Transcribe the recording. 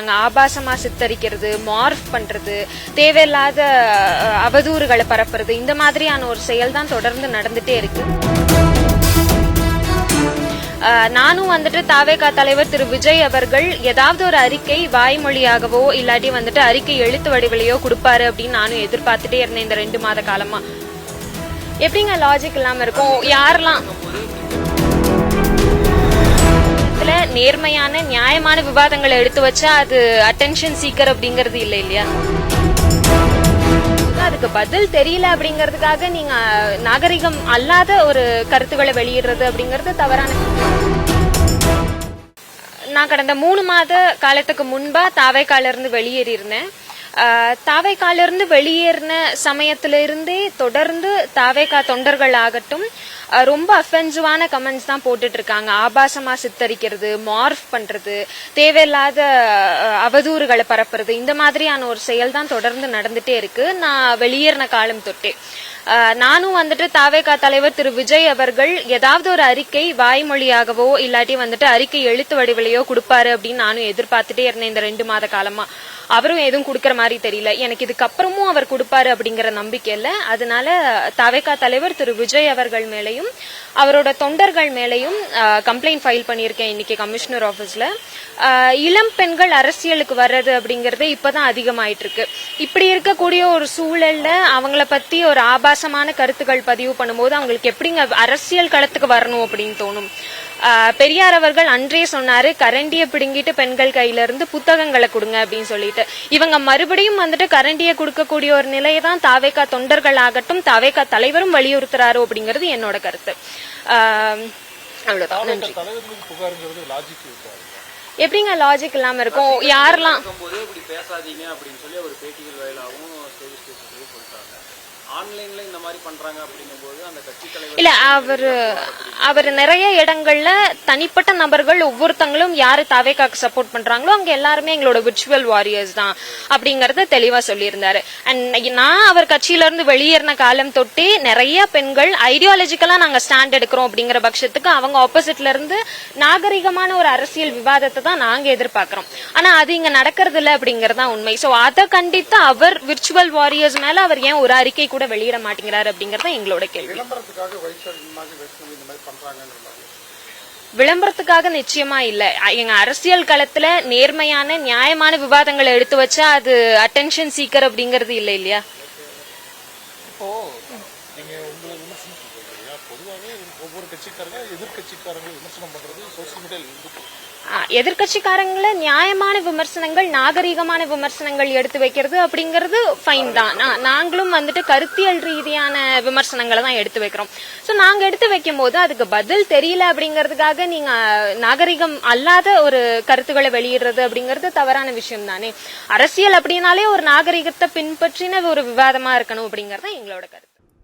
பண்றாங்க ஆபாசமா சித்தரிக்கிறது மார்ஃப் பண்றது தேவையில்லாத அவதூறுகளை பரப்புறது இந்த மாதிரியான ஒரு செயல் தான் தொடர்ந்து நடந்துட்டே இருக்கு. நானும் வந்துட்டு தாவேகா தலைவர் திரு விஜய் அவர்கள் ஏதாவது ஒரு அறிக்கை வாய்மொழியாகவோ இல்லாட்டி வந்துட்டு அறிக்கை எழுத்து வடிவிலையோ கொடுப்பாரு அப்படின்னு நானும் எதிர்பார்த்துட்டே இருந்தேன் இந்த ரெண்டு மாத காலமா. எப்படிங்க லாஜிக் இல்லாம இருக்கும்? யாரெல்லாம் இதுல நேர்மையான நியாயமான விவாதங்களை எடுத்து வச்சா அது அட்டென்ஷன் சீக்கர் அப்படிங்கறது இல்ல இல்லையா? அதுக்கு பதில் தெரியல அப்படிங்கறதுக்காக நீங்க நாகரிகம் அல்லாத ஒரு கருத்துக்களை வெளியிடுறது அப்படிங்கறது தவறான நான் கடந்த மூணு மாத காலத்துக்கு முன்பா தாவைக்கால இருந்து வெளியேறி இருந்தேன் தாவைக்கால இருந்து வெளியேறின சமயத்துல இருந்தே தொடர்ந்து தாவைக்கா தொண்டர்கள் ஆகட்டும் ரொம்ப அஃபென்சிவான கமெண்ட்ஸ் தான் போட்டுட்டு இருக்காங்க ஆபாசமா சித்தரிக்கிறது மார்ஃப் பண்றது தேவையில்லாத அவதூறுகளை பரப்புறது இந்த மாதிரியான ஒரு செயல் தான் தொடர்ந்து நடந்துட்டே இருக்கு. நான் வெளியேறின காலம் தொட்டே. நானும் வந்துட்டு தாவேகா தலைவர் திரு விஜய் அவர்கள் ஏதாவது ஒரு அறிக்கை வாய்மொழியாகவோ இல்லாட்டி வந்துட்டு அறிக்கை எழுத்து வடிவிலையோ கொடுப்பாரு அப்படின்னு நானும் எதிர்பார்த்துட்டே இருந்தேன் இந்த ரெண்டு மாத காலமா. அவரும் எதுவும் கொடுக்குற மாதிரி தெரியல. எனக்கு இதுக்கப்புறமும் அவர் கொடுப்பாரு அப்படிங்கிற நம்பிக்கை இல்லை. அதனால தவேகா தலைவர் திரு விஜய் அவர்கள் மேலையும் அவரோட தொண்டர்கள் மேலையும் கம்ப்ளைண்ட் ஃபைல் பண்ணியிருக்கேன் இன்னைக்கு கமிஷனர் ஆஃபீஸில் இளம் பெண்கள் அரசியலுக்கு வர்றது அப்படிங்கிறது இப்போதான் அதிகமாயிட்டு இருக்கு இப்படி இருக்கக்கூடிய ஒரு சூழல்ல அவங்கள பத்தி ஒரு ஆபாசமான கருத்துக்கள் பதிவு பண்ணும்போது அவங்களுக்கு எப்படிங்க அரசியல் களத்துக்கு வரணும் அப்படின்னு தோணும். பெரியார் அவர்கள் அன்றே சொன்னாரு கரண்டியை பிடுங்கிட்டு பெண்கள் கையில இருந்து புத்தகங்களை கொடுங்க அப்படின்னு சொல்லிட்டு. இவங்க மறுபடியும் வந்துட்டு கரண்டியை கொடுக்கக்கூடிய ஒரு நிலையை தான் தாவேக்கா தொண்டர்கள் ஆகட்டும் தாவேக்கா தலைவரும் வலியுறுத்துறாரோ அப்படிங்கிறது என்னோட கருத்து. அவ்வளவுதான். நன்றி. எப்படிங்க லாஜிக் இல்லாம இருக்கும்? யாரெல்லாம் ஆன்லைன்ல இந்த மாதிரி பண்றாங்க அப்படிங்கும்போது அந்த கட்சி தலைவர் இல்ல அவரு அவர் நிறைய இடங்கள்ல தனிப்பட்ட நபர்கள் ஒவ்வொருத்தங்களும் யாரு தாவேக்காக்கு சப்போர்ட் பண்றாங்களோ அங்க எல்லாருமே எங்களோட விர்ச்சுவல் வாரியர்ஸ் தான் அப்படிங்கறத தெளிவா சொல்லியிருந்தாரு. அண்ட் நான் அவர் கட்சியில இருந்து வெளியேறின காலம் தொட்டே நிறைய பெண்கள் ஐடியாலஜிக்கலா நாங்க ஸ்டாண்ட் எடுக்கிறோம் அப்படிங்கிற பட்சத்துக்கு அவங்க ஆப்போசிட்ல இருந்து நாகரிகமான ஒரு அரசியல் விவாதத்தை தான் நாங்க எதிர்பார்க்கிறோம். ஆனா அது இங்க நடக்கிறது இல்ல அப்படிங்கறது தான் உண்மை. சோ அதை கண்டித்து அவர் விர்ச்சுவல் வாரியர்ஸ் மேல அவர் ஏன் ஒரு அறிக்கை கூட வெளியிட மாட்டேங்கிறாரு அப்படிங்கறது எங்களோட கேள்வி. விளம்பரத்துக்காக நிச்சயமா இல்ல. எங்க அரசியல் களத்துல நேர்மையான நியாயமான விவாதங்களை எடுத்து வச்சா அது அட்டென்ஷன் சீக்கர் அப்படிங்கறது இல்ல இல்லையா? விமர்சனம் சொல்றீங்க பொதுவாகவே ஒவ்வொரு கட்சிக்காரங்க எதிர்கட்சிக்காரங்க விமர்சனம் பண்றது சோசியல் மீடியாவில் இருக்கு நியாயமான விமர்சனங்கள் நாகரிகமான விமர்சனங்கள் எடுத்து வைக்கிறது அப்படிங்கிறது ஃபைன் தான். நாங்களும் வந்துட்டு கருத்தியல் ரீதியான விமர்சனங்களை தான் எடுத்து வைக்கிறோம். சோ நாங்க எடுத்து வைக்கும் போது அதுக்கு பதில் தெரியல அப்படிங்கறதுக்காக நீங்க நாகரிகம் அல்லாத ஒரு கருத்துக்களை வெளியிடுறது அப்படிங்கிறது தவறான விஷயம் தானே. அரசியல் அப்படின்னாலே ஒரு நாகரிகத்தை பின்பற்றின ஒரு விவாதமா இருக்கணும் அப்படிங்கறத தான் எங்களோட கருத்து.